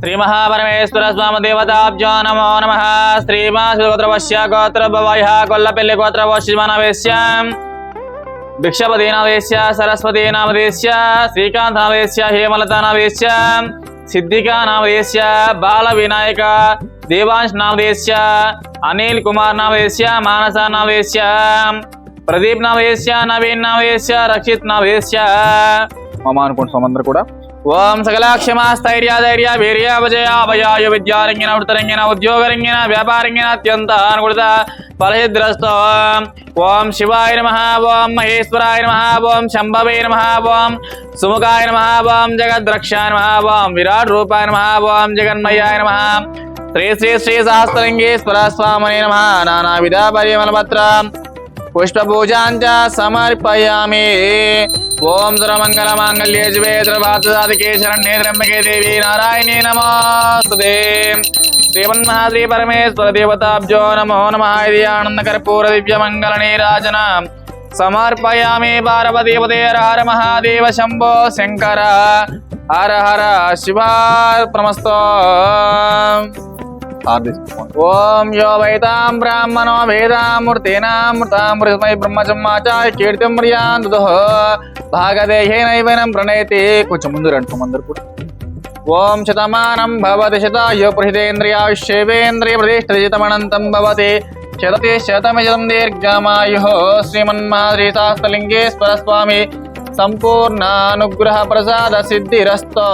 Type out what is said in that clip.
శ్రీ మహాపరమేశ్వర స్వామి దేవతాబ్జో నమో నమ శ్రీమాగోత్రవశ్య గోత్రభవయ కొల్లపల్లి గోత్రవశ్యమనవేశ్యం భిక్షపదీనవేశ్య సరస్వతీనామదేశ్య శ్రీకాంతనామదేశ్య హేమలతానామదేశ్య సిద్ధికానామదేశ్య బాల వినాయక దేవాంశ్ నామదేశ్య అనిల్ కుమార్ నామదేశ్య మానస నామదేశ్య ప్రదీప్ నామదేశ్య నవీన్ నామదేశ్య రక్షిత్ నామదేశ్య మమ అనుకోండి అందరు కూడా. ఓం సకలాక్షమా స్థైర్య ధైర్య వీర్య అభజయ అభయాయ విద్యారంగిన వృత్తరంగిన ఉద్యోగరంగిన వ్యాపారంగిన అత్యంత అనుకూలత ఫలసిద్రస్త ఓం శివాయ నమ ఓం మహేశ్వరాయ నమ ఓం శంభవే నమ ఓం సుముఖాయ నమ ఓం జగద్రక్షాయ నమ ఓం విరాట్ రూపాయ నమ ఓం జగన్మయాయ నమ. శ్రీ శ్రీ శ్రీ సహస్రలింగేశ్వర స్వామనే నమ. నానావిధ పరిమళపత్ర పుష్పపూజాంచ సమర్పయామి. ఓం సర్వమంగళమాంగళ్యే శివే సర్వార్థసాధికే శరణ్యే త్ర్యంబకే దేవి నారాయణీ నమస్తే శ్రీమన్మహాద్రి పరమేశ్వర దేవతాబ్జో నమో నమ. ఇది ఆనందకర్పూర దివ్య మంగళ నీరాజన సమర్పయామి పార్వతీపదే హర మహాదేవ శంభో శంకర. హర హర శివ ప్రమస్తో ఓం యో వైతాం బ్రాహ్మణో వేదామృతేనామృతామృతమై బ్రహ్మచమ్మాచాయ కీర్తిం మ్రియాందు భాగదేహేనైవనం ప్రణయతి. కొంచెం ముందు రెండు ముందరు కూడా ఓం శతమానం భవతి శతాయు ప్రహితేంద్రియాయుష్యేవేంద్రియ ప్రతిష్ఠితమనంతం భవతి. శతతి శతమిజం దీర్ఘమాయు. శ్రీమన్మహాశ్రీశాస్త్రలింగేశ్వర స్వామి సంపూర్ణానుగ్రహ ప్రసాద సిద్ధిరస్తో.